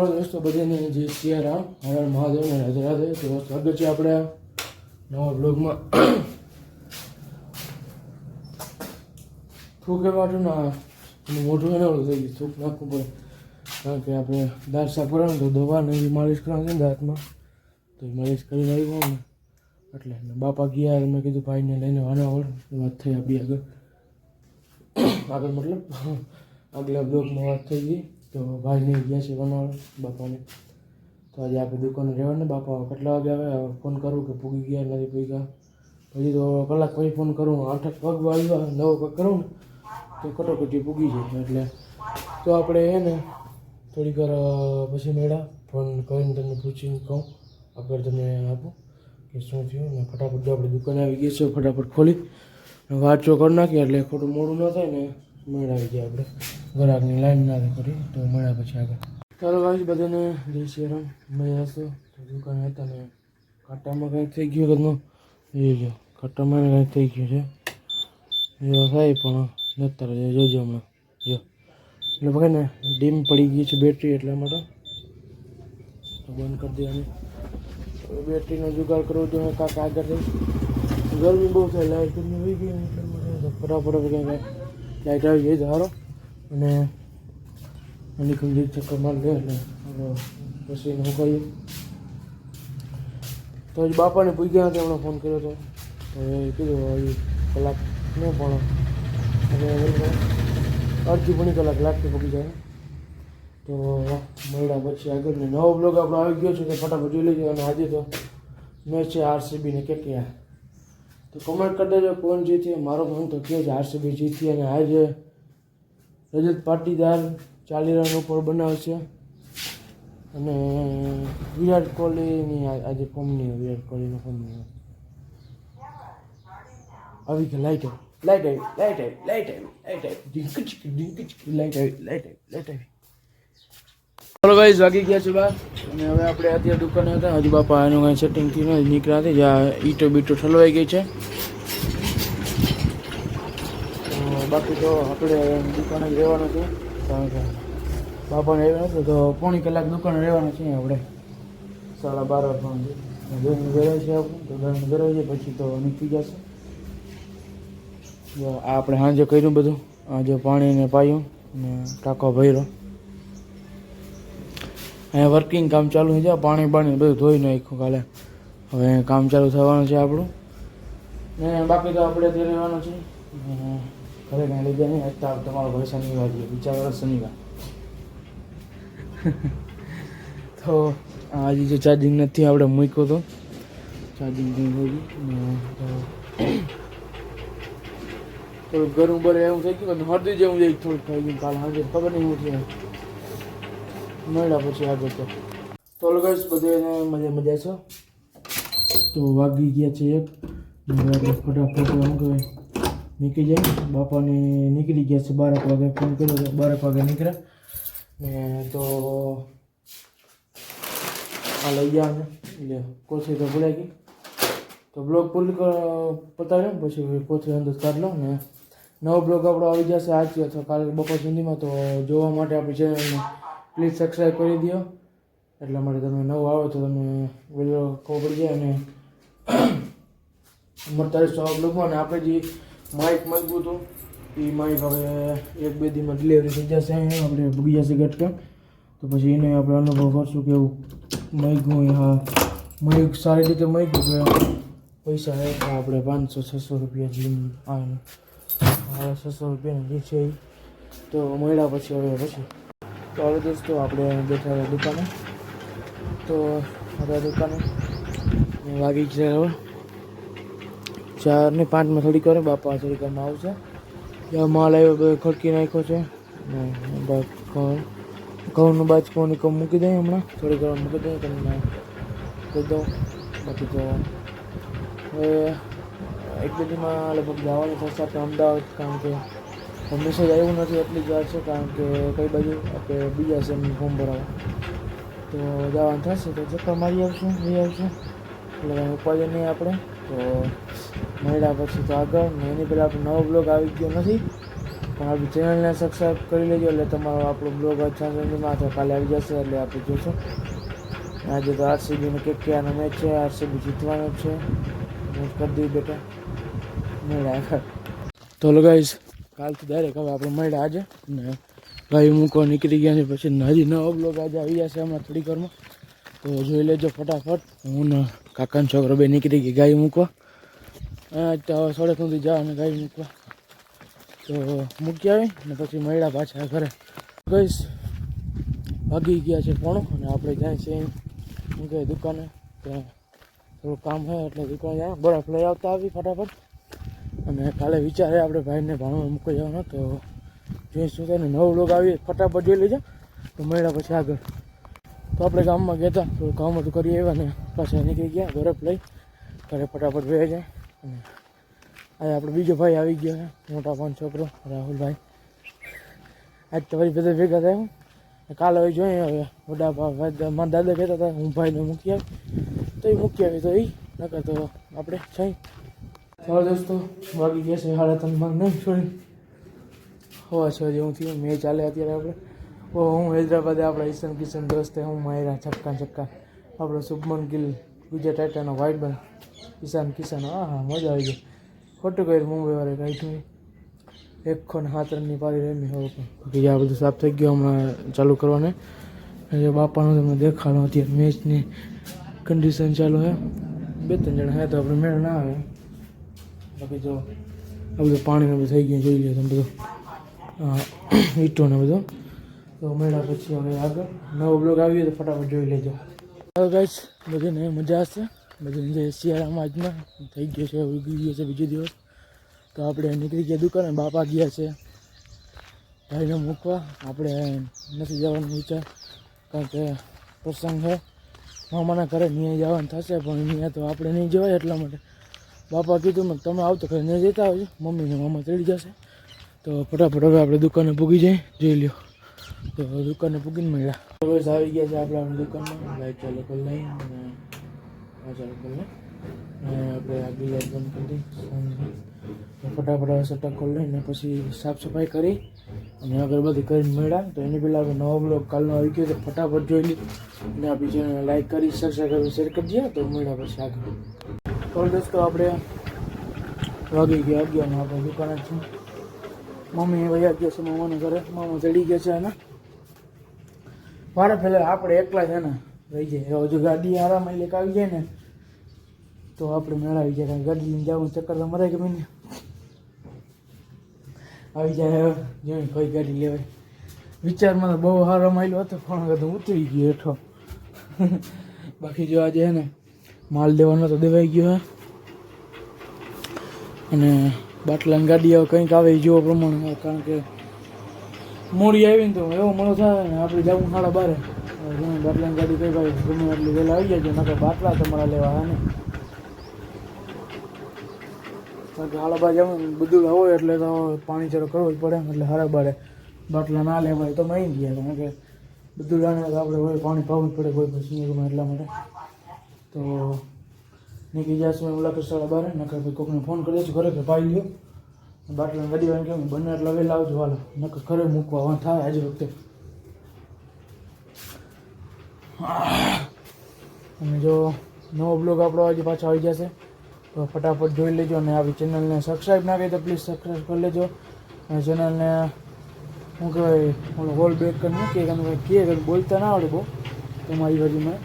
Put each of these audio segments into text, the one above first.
નમસ્કાર દોસ્તો બધાને જે સિયારામ હરણ મહાદેવ અને રાધે રાધે. તો સ્વાગત છે આપણે નવા બ્લોગમાં થૂક માટે ના? મોઢું એને થઈ ગયું. થૂક નાખવું પડે કારણ કે આપણે દાંત સાફ કરવાનું તો દવા ને માલિશ કરવાની છે દાંતમાં. તો એ માલિશ કરીને આવ્યો ને એટલે બાપા ગયા મેં કીધું ભાઈને લઈને વાના વળ. વાત થઈ આપી આગળ. આગળ મતલબ? આગલા બ્લોગમાં વાત થઈ ગઈ. તો ભાઈને ગયા છે બનાવવા, બાપાને. તો આજે આપણે દુકાને રહેવાનું બાપા કેટલા વાગે આવે? ફોન કરું કે પૂગી ગયા, નથી પૂગ્યા પછી તો કલાક પછી ફોન કરું. આઠ પગ આવ્યા, નવો પગ કરું ને, તો કટોકટી પૂગી જાય એટલે. તો આપણે હે ને, થોડીક વાર પછી મેળા ફોન કરીને તમને પૂછીને કહું. આગળ તમને આપું કે શું થયું ને, ફટાફટ જો આપણે દુકાને આવી ગયા છે ફટાફટ ખોલી. વાંચો કરી નાખીએ એટલે ખોટું મોડું ન થાય ને મેળ આવી જાય આપણે. ગ્રાહકની લાઈન ના કરી તો મળ્યા પછી આગળ. ચાલો ગાઈશ બધાને જય શ્રી રામ. મજા હશો દુકાને હતા ને, ખાટામાં કંઈક થઈ ગયું કે ન એ જો, ખાટામાં કંઈક થઈ ગયું છે. જો થાય પણ નતર જોજો હમણાં. જો. એટલે ભાઈ ને, ડીમ પડી ગઈ છે બેટરી એટલા માટે. તો બંધ કરી દેવાની. બેટરીનો જુગાડ કરવો જોઈએ કાંક આગળ ગરમી બહુ થાય લાઇટ ગરમી હોઈ ગઈ તો ફટાફટ કંઈક લાઇટ આવી તો સારો અને એની ગંભીર ચક્કર લે એટલે પછી એને મુકાઈએ તો હજી બાપાને પૂછ્યા હતા, એમણે ફોન કર્યો હતો તો એ કીધું, હજી કલાક ન પણ હવે અડધી પોણી કલાક લાગતી પકી જાય. તો મળ્યા પછી આગળ ને નવો બ્લોગ આપણો આવી ગયો છે, તો ફટાફટ જોઈ લેજો. અને આજે તો મેચ છે આરસીબી ને કે તો કમેન્ટ કરી દેજો, કોણ જીતી મારો મન તો કહે છે આરસીબી જીતી અને આજે રજત પાટીદાર ચાલી રન ઉપર બનાવશે અને વિરાટ કોહલીની આજે ફોર્મની વિરાટ કોહલીનો ફોર્મની આવી કે લાઈટ આવી લાઈટ આવી લાઈટ આવી લાઈટ આવી લાઈટ આવી ડીંક ચીક ડીંક ચીક લાઈટ આવી લાઈટ આવી લાઈટ આવી ચલો ગાઈઝ વાગી ગયા છે બહાર અને હવે આપણે અત્યારે દુકાને હતા. હજુ બાપા એનું કાંઈ સેટિંગ થયું નથી. નીકળ્યા હતી. જ્યાં ઈટો બીટો ઠલવાઈ ગઈ છે તો બાકી તો આપણે દુકાને જ રહેવાનું છે. કારણ કે બાપાને આવ્યા નથી તો પોણી કલાક દુકાને રહેવાનું છે આપણે. સાડા બાર વાગવાનું ઘરનું ઘરે છે તો ઘરનું ઘરે છે, પછી તો નીકળી જશે. આ આપણે સાંજે કર્યું બધું. આજે પાણીને પાયું ને ટાંકો ભર્યો. અહીંયા વર્કિંગ કામ ચાલુ છે પાણી બાણી બધું ધોઈ નાખ્યું કાલે. હવે કામ ચાલુ થવાનું છે આપણું. ને બાકી તો આપણે ત્યાં રહેવાનું છે. ઘરે કાંઈ જાય નહીં તમારો ભાઈ શનિવાર છે બીજા વર્ષ શનિવાર. તો આજે જો ચાર્જિંગ નથી, આપણે મૂક્યો તો. ચાર્જિંગ કંઈ હોય થોડું ગરમ બરે એવું થઈ ગયું હળદી જેવું જાય થોડુંક થઈ ગયું, કાલે હાજર ખબર નહીં થયું મળ્યા પછી આગળ તો. તો લગાવીશ બધાને મજા મજા છો? તો વાગી ગયા છે એક. હવે ફટાફટ શું કહેવાય? નીકળી જાય. બાપાને નીકળી ગયા છે બારક વાગે. ફોન કર્યો તો બારક વાગે નીકળ્યા. ને તો આ લઈ ગયા અમે. એટલે કોથળી તો ભૂલાઈ ગઈ. તો બ્લોગ પૂરી પતાવ્યો પછી કોથળી અંદર કાઢ લો ને નવો બ્લોગ આપણો આવી જશે આજ અથવા કાલે બપોર સુધીમાં. તો જોવા માટે આપણી ચેનલને પ્લીઝ સબસ્ક્રાઈબ કરી દો એટલા માટે તમે નવો આવો તો તમે વીડિયો ખબર પડી જાય અને મળતા રહીશું આ બ્લોગમાં અને આપણે જે માઇક માંગ્યું હતું. એ માઇક હવે એક બે દીમાં ડિલિવરી થઈ જશે. આપણે ભૂગી જશે ગટકા તો પછી એને આપણે અનુભવ કરશું કે એવું માંગ્યું હા. માઇક સારી રીતે માંગ્યું કે પૈસા હે આપણે પાંચસો, છસો રૂપિયા જેમ હવે છસો રૂપિયાની જે છે તો મળ્યા પછી હવે પછી. તો હવે દોસ્તો આપણે બેઠા દુકાને. તો હવે દુકાને. લાગી છે હવે. ચાર ને પાંચમાં થોડીક વાર બાપા થોડીક વારમાં આવશે માલ આવ્યો, બધો ખડકી નાખ્યો છે. ઘઉંનું બાજકો ને કમ મૂકી દઈએ હમણાં. થોડીક વાર મૂકી દઈએ, તમને કહી દઉં. બાકી તો હવે એક બધીમાં લગભગ જવાનું થશે આપણે અમદાવાદ, કારણ કે મેસેજ આવ્યું નથી એટલી જ વાર છે, કારણ કે કઈ બાજુ આપણે બીજા સેમનું ફોર્મ ભરાવા. તો જવાનું થશે, તો ચક્કર મારી આવશું, લઈ આવશું. એટલે ઉપાય નહીં આપણે, તો મળ્યા પછી તો આગળ ને એની પહેલાં આપણે નવો બ્લોગ આવી ગયો નથી, પણ આપણી ચેનલને સબસ્ક્રાઈબ કરી લેજો, એટલે તમારો આપણો બ્લોગ અચ્છા સંજમાં તો કાલે આવી જશે, એટલે આપણે જોઈશું આજે તો આરસીબીનો કે કેનો મેચ છે આરસીબી જીતવાનો છે. મેચ કરી દઈએ બેટા. મળ્યા આગળ. તો લગાવીશ કાલથી ડાયરેક્ટ હવે આપણે મળ્યા આજે. ને ગાય મૂકવા નીકળી ગયા છે, પછી હજી નવો બ્લોગ આજે આવી જશે હમણાં થોડી વારમાં. તો જોઈ લેજો ફટાફટ. હું ને કાકાનો છોકરો બે નીકળી ગઈ ગાય મૂકવા. તો સડક સુધી જવા ગાય મૂકવા. તો મૂકી આવી ને પછી મળ્યા પાછા ઘરે. ગઈશ. ભાગી ગયા છે પોણો અને આપણે જાય છે શું કહે દુકાને? ત્યાં થોડું કામ હોય એટલે દુકાન જાય. બરફ લઈ આવતા આવી ફટાફટ. અને કાલે વિચારે આપણે ભાઈને ભાણવા મૂકી જવાનો. તો જોઈશું તો નવું લોકો આવી ફટાફટ જોઈ લેજો. તો મળ્યા પછી આગળ. તો આપણે ગામમાં ગયા હતા. થોડું કામ હતું કરી આવ્યા ને પાછા નીકળી ગયા. બરફ લઈ. ઘરે ફટાફટ વહી જાય. અને આજે આપણો બીજો ભાઈ આવી ગયો છે, મોટા પણ છોકરો, રાહુલભાઈ. આજ તો વળી બધા ભેગા થયા હું. કાલે હવે જોઈએ હવે મોટા ભાઈ મારા દાદા કહેતા હતા, હું ભાઈને મૂકી આવી. તો એ મૂકી આવી, તો એ, નકર તો આપણે છે ચાલો દોસ્તો, વાગી ગયા છે સાડા ત્રણમાં નહીં છોડી હોવા છ જેવું થયું મેં ચાલે અત્યારે આપણે. હું હૈદરાબાદે આપણા ઈશન કિશન દોસ્તે, હું માર્યા છક્કા છક્કા આપણો શુભમન ગિલ. ગુજરાત ટાઇટાનો વ્હાઇટ બોલ ઈશાન કિશન હા હા મજા આવી ગઈ. ખોટું કર્યું મુંબઈ વાળે કાંઈ એક ખોને સાત રનની પારી રમી હવે પણ. બાકી આ બધું સાફ થઈ ગયું હમણાં ચાલુ કરવાને. એટલે બાપાનું તમને દેખાડો અત્યારે મેચની કન્ડિશન ચાલુ છે બે ત્રણ જણા હે તો આપણે મેળ ના આવે. બાકી જો આ બધું પાણીને બધું થઈ ગયું જોઈ લો તમે બધું. હા, ઈંટો ને બધું. તો મેળા પછી હવે આગળ. નવો બ્લોગ આવ્યો તો ફટાફટ જોઈ લેજો. હવે ગાઈસ બધાને મજા હશે? બધાને જે શિયાળામાં આજમાં થઈ ગયો છે, ઉગી ગયો છે બીજો દિવસ. તો આપણે નીકળી ગયા દુકાને. બાપા ગયા છે. ભાઈને મૂકવા. આપણે નથી જવાનો વિચાર. કારણ કે પ્રસંગ છે. મામાના ઘરે ત્યાં જવાનું થશે, પણ ત્યાં તો આપણે નહીં જવાય એટલા માટે. બાપા કીધું મને તમે આવતો ઘરે નહીં જતા આવજો મમ્મીને મામા ચડી જશે. તો ફટાફટ હવે આપણે દુકાને પૂગી જઈએ. જોઈ લ્યો. તો દુકાને પૂગીને મળ્યા. હવે આવી ગયા છે આપણે દુકાનમાં. લાઈટ ચાલુ કરી લઈ અને આ ચાલુ કરી લઈ. આપણે આગળ લાઈટ બંધ કરી દઈ. ફટાફટ હવે સટક ખોલી લઈને પછી સાફ સફાઈ કરી અને અગરબત્તી કરીને મળ્યા. તો એની પહેલાં આપણે નવો બ્લોગ કાલનો આવી ગયો તો ફટાફટ જોઈ લીધું અને આપણી ચેનલ લાઈક કરી સબસ્ક્રાઈબ કરી શેર કરી દઈએ. તો મળ્યા પછી આગળ. તો દોસ્તો આપણે વાગી ગયા અગિયાર આપણે દુકાને છીએ. મમ્મી વયા ગયો છે મામાને ઘરે. મામા ચડી ગયો છે અને મારે પહેલાં આપણે એકલા છે ને રહી જાય હવે જો ગાડી આરામ એટલે આવી જાય ને, તો આપણે મેળાવી જાય. કારણ ગાડી લઈને જવું ચક્કર તો મરાય ગમે ને. આવી જાય હવે. જોઈ કઈ ગાડી લેવાય. વિચારમાં બહુ સારો માયલો હતો, પણ ઉતરી ગયો હેઠો. બાકી જો આજે હે ને, માલ દેવાનો તો દેવાઈ ગયો હે. અને બાટલાની ગાડી આવે કંઈક આવે એ જેવો પ્રમાણે કારણ કે મોડી આવીને તો એવો મળો થાય ને આપણે જવું સાડા બારે. બાટલાની ગાડી કઈ ભાઈ ગમે એટલું વહેલા આવી જાય, નકર બાટલા તમારા લેવા હા ને. હાળાબા કે બધું હોય એટલે તો પાણી ચરો કરવો જ પડે એટલે હારા બારે બાટલા ના લેવાય તો મહી ગયા કારણ કે બધું જાણે આપણે હોય, પાણી પાવું જ પડે કોઈ પછી એટલા માટે. તો નીકળી જશે ઓલા સાડા બારે? નકર ભાઈ કોકને ફોન કરી દઈશું ઘરે પાઈ લ્યો. બાટલા ગાડી વાળા કેમ બંને લવેલા આવજો, હાલો. નકર ઘરે મૂકવા વાં થાય આજે વખતે. અને જો નવો બ્લોગ આપણો આજે પાછો આવી જશે, તો ફટાફટ જોઈ લેજો અને આવી ચેનલને સબસ્ક્રાઈબ ના કરી તો પ્લીઝ સબસ્ક્રાઈબ કરી લેજો. અને ચેનલને શું કહેવાય, ઓલો હોલ બ્રેક કરી મૂકીએ કે તમે કે બોલતા ના આવડે બહુ તમારી બાજુમાં.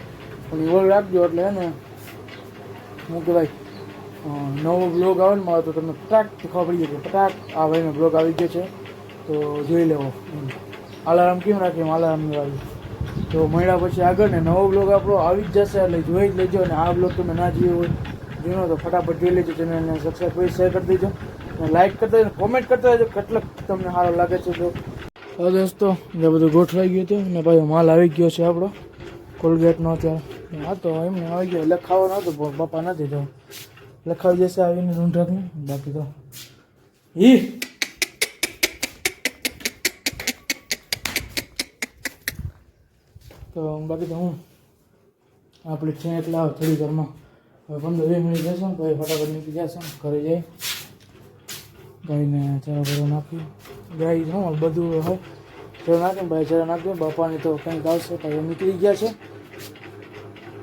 પણ હોલ રાખજો એટલે એને શું કહેવાય નવો બ્લોગ આવે ને મારો તો તમને પટાક ખબર પડી જશે કે ફટાક આ ભાઈનો બ્લોગ આવી ગયો છે. તો જોઈ લેવો. અલાર્મ કેમ રાખીએ અલાર્મ વાળી. તો મળ્યા પછી આગળ ને નવો બ્લોગ આપણો આવી જ જશે, એટલે જોઈ જ લેજો અને આ બ્લોગ તમે ના જોયો હોય, જોયો તો ફટાફટ જોઈ લેજો ચેનલને સબસ્ક્રાઈબ કરી શેર કરી દેજો. અને લાઈક કરતા રહેજો કોમેન્ટ કરતા રહેજો, કેટલાક તમને સારો લાગે છે તો. દોસ્તો જે બધું ગોઠવાઈ ગયું હતું ને ભાઈ માલ આવી ગયો છે આપણો. કોલગેટનો હા, તો એમને આવી ગયો. લખાવો નહોતો પણ બાપા નથી તો. લખાવી જશે આવીને રૂંઢકને બાકી તો. ઈ! તો બાકી તો હું? આપણે છે એટલા આવ, થોડી ઘરમાં હવે પંદર વીસ મિનિટ ને પછી ફટાફટ નીકળી જશે, ઘરે જઈ. ગાઈને ચા ભરવા નાખી. ગાય શું બધું હોય જરા નાખીને ભાઈ જરા નાખી દો બાપાને તો કંઈક આવશે ભાઈ નીકળી ગયા છે.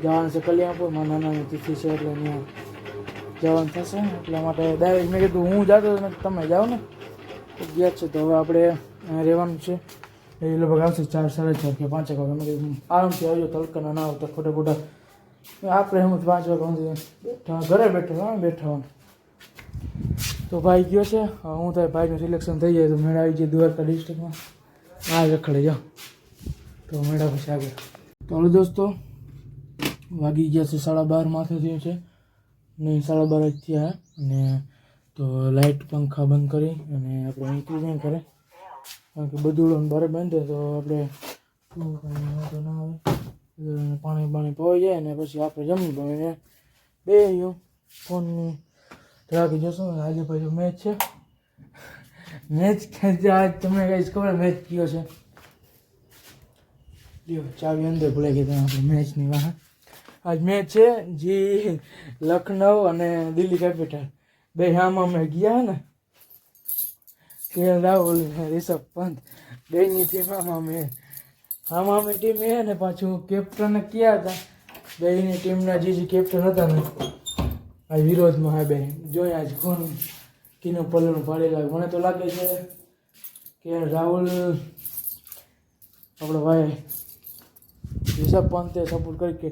જવાનું છે કલ્યાણપુર, મારા નાનાની તિથિ છે એટલે અહીંયા જવાનું થશે. એટલા માટે ડાયરેક્ટ મેં કીધું, હું જાતો ને તમે જાઓ ને. ગયા જ છે, તો હવે આપણે રહેવાનું છે. એ લગભગ આવશે ચાર, સાડા ચાર કે પાંચ વાગે. મેં કીધું, આરામથી આવજો, તડકાના ના આવતા ખોટા ખોટા આપણે હું જ પાંચ વાગે બેઠા, ઘરે બેઠા, હા, બેઠા તો ભાઈ ગયો છે. હું થાય ભાઈનું સિલેક્શન થઈ જાય તો મેળા આવી જાય દ્વારકા ડિસ્ટ્રિક્ટમાં આ રખડે જાઓ તો મેળા પછી આગળ. તો હવે દોસ્તો, વાગી ગયા છે સાડા બાર માથે થયું છે. ને સાડા બાર જ થયા. અને તો લાઇટ પંખા બંધ કરી અને આપણે જાય કરે કારણ કે બધું બારે બંધ તો આપણે કાંઈ વાંધો ના આવે. પાણી પાણી પવાઈ જાય ને પછી આપણે જમી બને બે ફોનની રાખી જશો. આજે પછી મેચ છે. મેચ આજ તમને કઈ ખબર મેચ કયો છે? લ્યો, ચાવી અંદર ભૂલાઈ ગઈ તમે મેચની વાહ આજ મેચ છે જી લખનઉ અને દિલ્હી કેપિટલ. બે હામાં અમે ગયા ને કે રાહુલ રિષભ પંત. બેની ટીમ આમાં અમે આમાં અમે ટીમ એ ને પાછું કેપ્ટન ક્યાં હતા? બેની ટીમના જે જે કેપ્ટન હતા ને. આ વિરોધમાં હા બે જોયા આજ કોણ કીનું પલ્લુનું પાડી લાગે મને તો લાગે છે કે રાહુલ આપણો ભાઈ રિષભ પંતે સપોર્ટ કરી કે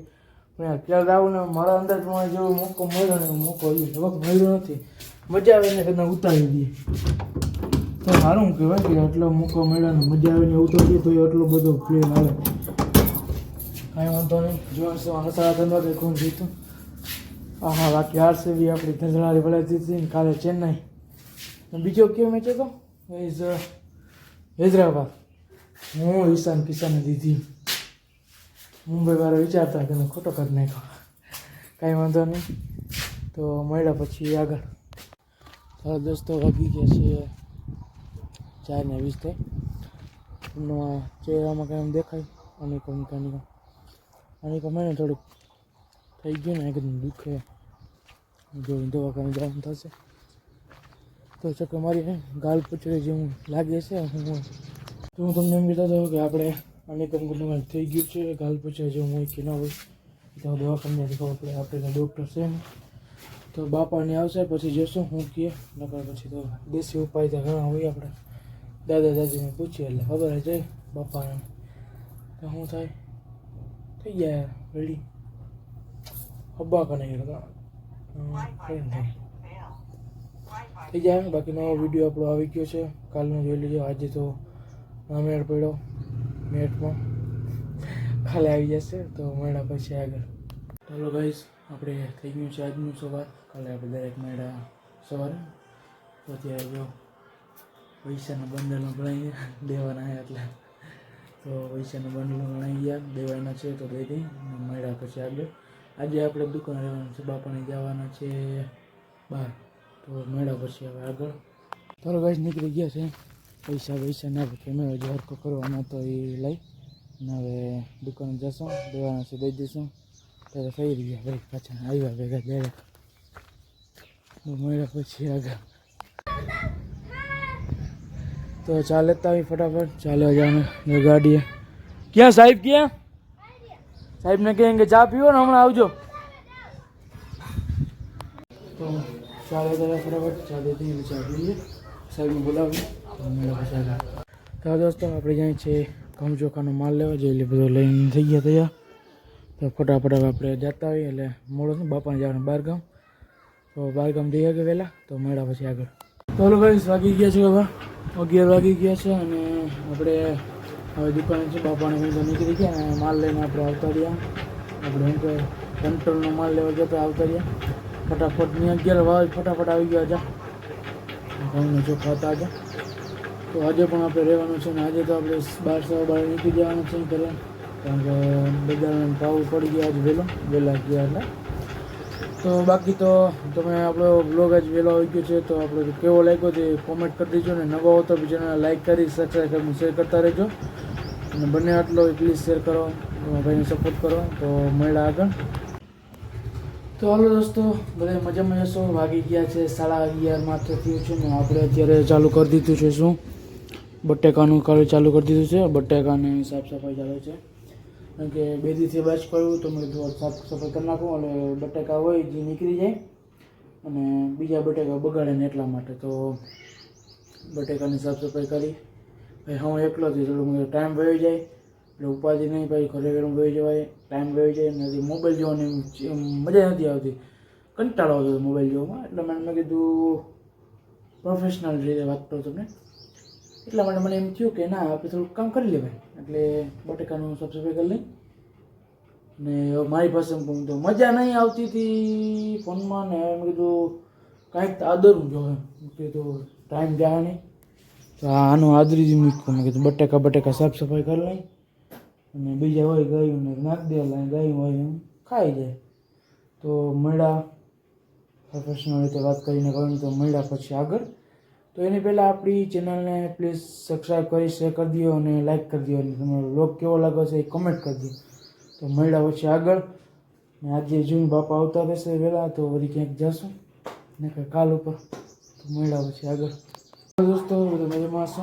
અત્યારે રાહુલને મારા અંદાજ પ્રમાણે જેવો મોકો મળ્યો ને મોકો હજી વખત મળ્યો નથી. મજા આવે ને કદાચ ઉતારી દઈએ તો સારું કહેવાય કે આટલો મોકો મળ્યો ને મજા આવીને ઉતારી તો એટલો બધો પ્લેયર આવે. કાંઈ વાંધો નહીં. જોવાનું હસાડા ધંધા કે કોણ જીતું. હા બાકી આરસીબી આપણી ધંધળારી ભલે જીતી કાલે ચેન્નાઈ. બીજો કયો મેચ હતો? ઇઝ હૈદરાબાદ. હું ઈશાન કિશાને દીધી. મુંબઈ વાળા વિચારતા કે ખોટો કરી નાખ્યો. કાંઈ વાંધો નહીં. તો મળ્યા પછી આગળ. ચાલો દોસ્તો વાગી ગયા છે. ચાર ને વીસ થઈ. એમના ચહેરામાં કંઈ એમ દેખાય. અનેક, અનેકો અનેકો. મને થોડુંક થઈ ગયું ને, એકદમ દુઃખે. દવાખાને જવાનું થશે. તો ચક્કર મારી હે ગાલ પચડી જેવું લાગે છે, હું તો હું તમને એમ કહેતો હતો કે આપણે અનેક અંગોમાં થઈ ગયું છે, ગાલ પચડી જેવું હોય કે ના હોય, તો દવાખાને ખબર પડે આપણે ડૉક્ટર છે ને તો બાપાને આવશે, પછી જોશું હું કહે નકર પછી તો દેશી ઉપાય તો ઘણા હોય આપણે. દાદા દાદીને પૂછીએ, એટલે ખબર જ જાય બાપાને તો શું થાય, થઈ જાય રેડી હબ્બા કને થઈ જાય. બાકી નવો વીડિયો આપણો આવી ગયો છે. કાલનો જોઈ લેજો. આજે તો ના મેળ પડ્યો મેટમાં કાલે આવી જશે તો મેળા પછી આગળ. ચાલો ગાઈસ આપણે થઈ ગયું છે આજનું સવાર. કાલે આપણે દરેક મેળા સવારે. તો અત્યારે જો પૈસાના બંડલો ગણાઈ દેવાના આવ્યા એટલે. તો પૈસાના બંડલો ગણાઈ ગયા દેવાના છે તો લઈ દઈ. મળ્યા પછી આગળ. આજે આપણે દુકાન રહેવાનું છે. બાપાને જવાના છે બહાર તો મેળા પછી હવે આગળ. તારો ગાઈસ નીકળી ગયા છે. પૈસા પૈસા ના કેમેરો જે હરકો કરવાનો તો એ લઈ. ને હવે દુકાને જશું, દેવાના છે દઈ દઈશું. ત્યારે થઈ રહ્યા, ભાઈ, પાછા આવ્યા ભેગા દેડા મળ્યા પછી આગળ. તો ચાલે તાવી ફટાફટ. ચાલે જવાનું ગાડીએ ક્યાં સાહેબ, ક્યાં? સાહેબને કહેંગે ચા પીવો ને હમણાં આવજો. ચાલે તો ફટાફટ ચા દેતી અને ચા પીએ સાહેબને બોલાવી. તો મેળા પછી આગળ. તો દોસ્તો, આપણે જાય છે, ઘઉં ચોખાનો માલ લેવા જોઈએ એટલે બધો લઈને થઈ ગયા તૈયાર. તો ફટાફટ હવે આપણે જતા હોઈએ, એટલે મોડો બાપાને જવાનું બહારગામ તો બહારગામ જઈએ કે વહેલા? તો મેળા પછી આગળ. ઓલો ભાઈ વાગી ગયા છે હવે. અગિયાર વાગી ગયા છે અને આપણે હવે દુકાને છે, બાપાને હું તો નીકળી ગયા અને માલ લઈને આપણે આવતા રહ્યા. આપણે એમ કે કંટ્રોલનો માલ લેવા ગયા તો આવતા રહ્યા. ફટાફટની અગિયાર વાગે ફટાફટ આવી ગયા હતા ઘઉંનો ચોખા હતા આજે તો આજે પણ આપણે રહેવાનું છે ને આજે તો આપણે બાર સવા બાર નીકળી જવાનું છે ઘરે. કારણ કે બજારમાં ભાવ પડી ગયા આજે વહેલો, વહેલા ગયા એટલે. તો બાકી તો તમે આપણો બ્લોગ આજ વહેલો આવી ગયો છે, તો આપણો કેવો લાગ્યો તે કોમેન્ટ કરી દેજો ને નવા હો તો ચેનલ લાઈક કરી સબસ્ક્રાઈબ કરીને શેર કરતા રહેજો. અને બંને આટલો પ્લીઝ શેર કરો ભાઈને સપોર્ટ કરો. તો મળ્યા આગળ. તો હાલો દોસ્તો, બધા મજામાં જશો વાગી ગયા છે સાડા અગિયાર માત્ર થયું છે ને આપણે અત્યારે ચાલુ કરી દીધું છે શું? બટેકાનું કાળું ચાલુ કરી દીધું છે, બટેકાની સાફ સફાઈ ચાલે છે. કારણ કે બે દિવસથી બાજ કર્યું, તો મેં સાફ સફાઈ કરી નાખું, અને બટેકા હોય જે નીકળી જાય, અને બીજા બટેકા બગાડે ને એટલા માટે. તો બટેકાની સાફ સફાઈ કરી. હું એકલો મને ટાઈમ વયો જાય. એટલે ઉપાધિ નહીં પછી ઘરે વહી જવાય ટાઈમ ગયો જાય નથી મોબાઈલ જોવાની એમ મજા નથી આવતી. કંટાળો આવતો મોબાઈલ જોવામાં. એટલે મને મેં કીધું પ્રોફેશનલ રીતે વાત કરું તમને. એટલા માટે મને એમ થયું કે ના, આપણે થોડુંક કામ કરી લેવાય. એટલે બટેકાનું સફાઈ કરી લઈ. ને મારી પાસે હું તો મજા નહીં આવતી હતી ફોનમાં, ને મેં કીધું, કાંઈક તો આદરું જો કીધું ટાઈમ જાય નહીં. તો આનું આદરી જ મૂક્યું. મેં કીધું, બટેકા બટેકા સાફ સફાઈ કરી લઈ. અને બીજા હોય ગાયું ને નાખ દેલા ગાયું હોય એમ ખાઈ જાય. તો મળ્યા. પ્રોફેશનલ રીતે વાત કરીને કહ્યું તો મળ્યા પછી આગળ. તો એની પહેલાં આપણી ચેનલને પ્લીઝ સબસ્ક્રાઈબ કરી શેર કરી દો અને લાઈક કરી દો અને તમારો લોક કેવો લાગે છે એ કમેન્ટ કરી દો તો મળ્યા પછી આગળ. ને આજે જૂન બાપા આવતા રહેશે વહેલા, તો વળી ક્યાંક જશું. ને કંઈ કાલ ઉપર. તો મળ્યા પછી આગળ. દોસ્તો તમે હશો?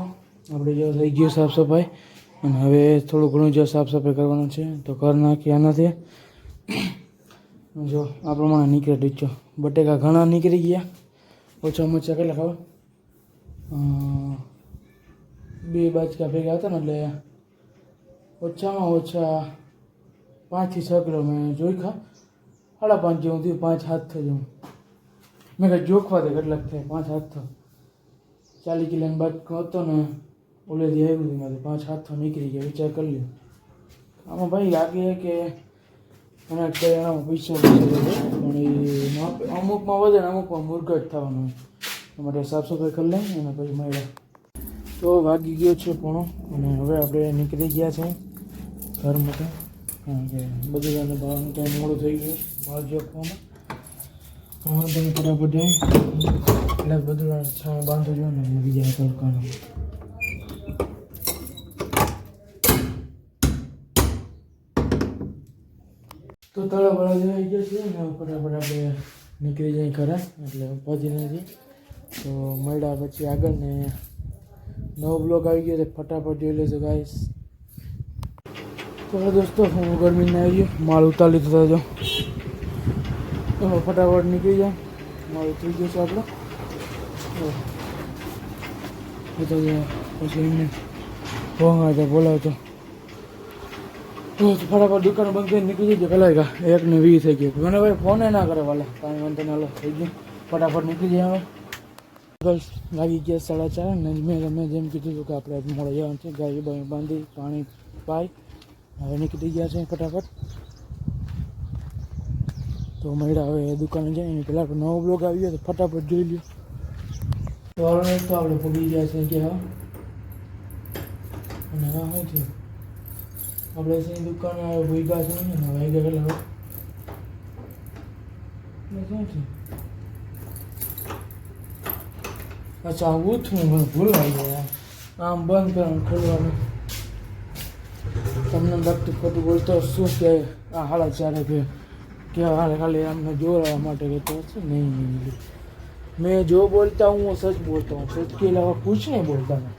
આપણે જો થઈ ગયું સાફ સફાઈ. અને હવે થોડું ઘણું જો સાફ સફાઈ કરવાનું છે. તો કર નાખી આનાથી. જો આ પ્રમાણે નીકળે ટીચો બટેકા ઘણા નીકળી ગયા. ઓછામાં ઓછા કેટલા ખબર અ, બે બાજકા ભેગા હતા ને એટલે ઓછામાં ઓછા પાંચથી છ કિલો મેં જોઈ ખા સાડા પાંચ જેવું થયું પાંચ હાથ જેવું મેં કંઈ જોખવા દે કેટલાક થાય. પાંચ હાથ ચાલીસ કિલોની બાજકો હતો ને ઓલેથી આવ્યું મારે પાંચ હાથ નીકળી ગયા, વિચાર કરી લ્યો. આમાં ભાઈ લાગે કે એના એનામાં પૈસા પણ એ અમુકમાં વધે ને અમુકમાં મુરગટ થવાનું હોય. માટે સાફ સફાઈ કરી લઈ અને પછી મળ્યા. તો વાગી ગયો છે પોણો, અને હવે આપણે નીકળી ગયા છે ઘર માટે કારણ કે બધું ભાવનું ટાઈમ મોડું થઈ ગયું જોખવામાં હવે ફટાફટ જાય. એટલે બધું બાંધો જો ને, બીજા તડકાનો. તો તળા બળા આવી ગયા છે ને ફટાફટ આપણે નીકળી જાય ખરા એટલે પહોંચી નથી. તો મળ્યા પછી આગળ ને નવો બ્લોક આવી ગયો તો ફટાફટ જોઈ લેજો ગાઈસ તો દોસ્તો, હું ગરમીને આવી ગયો. માલ ઉતારી લીધો જો. ફટાફટ નીકળી જાય માલ ઉતરી ગયો છે આપણો. જે પછી એમને આવે બોલાવતો. તો ફટાફટ દુકાન બંધ કરીને નીકળી જજો. પેલા કા એક ને વી થઈ ગયું. મને ભાઈ ફોને ના કરે વાલા. કાંઈ વાંધો ના લો. થઈ ગયું. ફટાફટ નીકળી જાય હવે. બસ લાગી ગયા સાડા ચાર ને મેં તમે જેમ કીધું હતું કે આપણે મોડે જવાનું છે. ગાય બાય બાંધી, પાણી પાઈ હવે નીકળી ગયા છે ફટાફટ. તો મળ્યા હવે દુકાને જાય એની પહેલાં આપણે નવો બ્લોગ આવી ગયો તો ફટાફટ જોઈ લ્યો. તો હવે તો આપણે ભૂલી ગયા છે કે હા. અને હા, શું થયું? આપણે છે દુકાને ભૂગા છે ને વાગ્યા કેટલા એટલે શું છે અચ્છા આવું છું મને ભૂલાઈ ગયા આમ બંધ કરવાનું ખોલવાનું તમને લગતું ખોટું બોલતો શું કે આ હાલા ચારે કે કે હાલે ખાલી અમને જોવા માટે કહેતો છે નહીં નહીં નહીં. मैं जो बोलता हूँ वो सच बोलता हूँ सच के अलावा कुछ नहीं बोलता मैं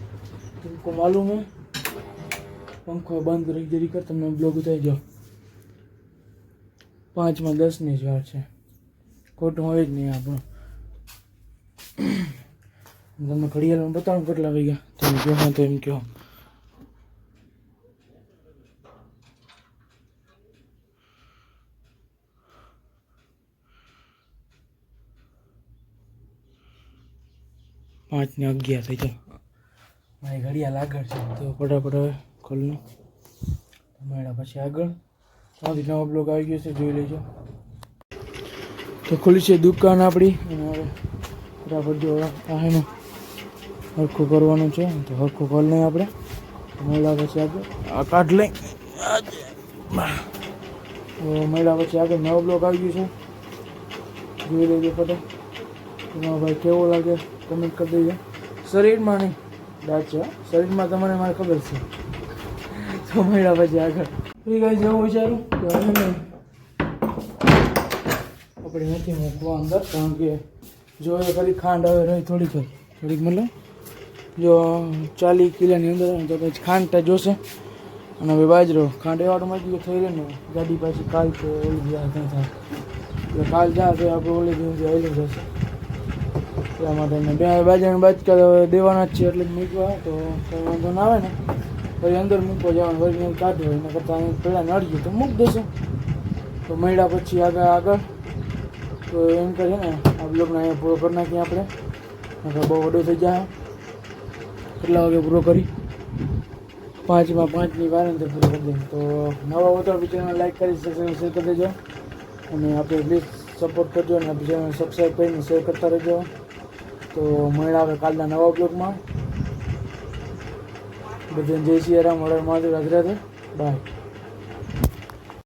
तुमको मालूम है પંખો બંધ રહી જરી કર તમને બ્લોગ થઈ જાઓ પાંચમાં દસની જ વાર છે. ખોટું હોય જ નહીં આપણું. તમને ઘડિયાળમાં બતાવું કેટલા વાગ્યા. તમે કહો તો એમ કહો. પાંચ ને અગિયાર થઈ જાઓ મારી ઘડિયાળ આગળ છે. તો ફટાફટ હવે ખોલનો મળ્યા પછી આગળ. ત્યાંથી નવો બ્લોગ આવી ગયો છે, જોઈ લેજો. તો ખુલી છે દુકાન આપણી. અને હવે ફટાફટ જો આ હરખું કરવાનું છે. તો હરખું કરી લઈએ આપણે. મળ્યા પછી આગળ. આ કાઢ લઈ. તો મળ્યા પછી આગળ નવો બ્લોગ આવી ગયો છે. જોઈ લેજો ફટાફટ તમારો ભાઈ કેવો લાગે કમેન્ટ કરી દેજો. શરીરમાં નહીં. દાદ છે શરીરમાં તમને મારે ખબર છે. તો મળ્યા પછી આગળ. એ કઈ જવું વિચારું કે નહીં. આપણે નથી મૂકવા અંદર, કારણ કે જો એ ખરી ખાંડ હવે રહી થોડીક થોડીક મતલબ? જો ચાલીસ કિલોની અંદર તો પછી ખાંડ ત્યાં જોશે. અને હવે બાજરો, ખાંડ એવાડમાં જ થઈ રહે ને. ગાડી પાછી કાલ તો ઓલી જ્યાં ત્યાં થાય એટલે કાલ જ્યાં તો આપણે ઓલી દિવસે આવેલું જશે એટલા માટે ને બે બાજરાની બાજકા દેવાના જ છે, એટલે મૂકવા, તો કંઈ વાંધો ના આવે ને. પછી અંદર મૂકવા જવાનું વળી એમ કાઢવું એના કરતાં અહીં પહેલાં નડ્યું તો મૂકી દેશું. તો મળ્યા પછી આગળ આગળ. તો એમ કરીએ ને, આ બ્લોગને અહીંયા પૂરો કરી નાખીએ આપણે. નકર બહુ વડો થઈ જાય. કેટલા વાગે પૂરો કરી? પાંચમાં પાંચની વાર અંદર પૂરો કરી દઈએ. તો નવા હોતો ચેનલ લાઈક કરી શેર કરી દેજો. અને આપણે પ્લીઝ સપોર્ટ કરજો અને બીજાને સબસ્ક્રાઈબ કરીને શેર કરતા રહેજો. તો મળ્યા આવે કાલના નવા બ્લોગમાં બધાને જય સિયારામ હરે મહાદેવ રાધે રાધે બાય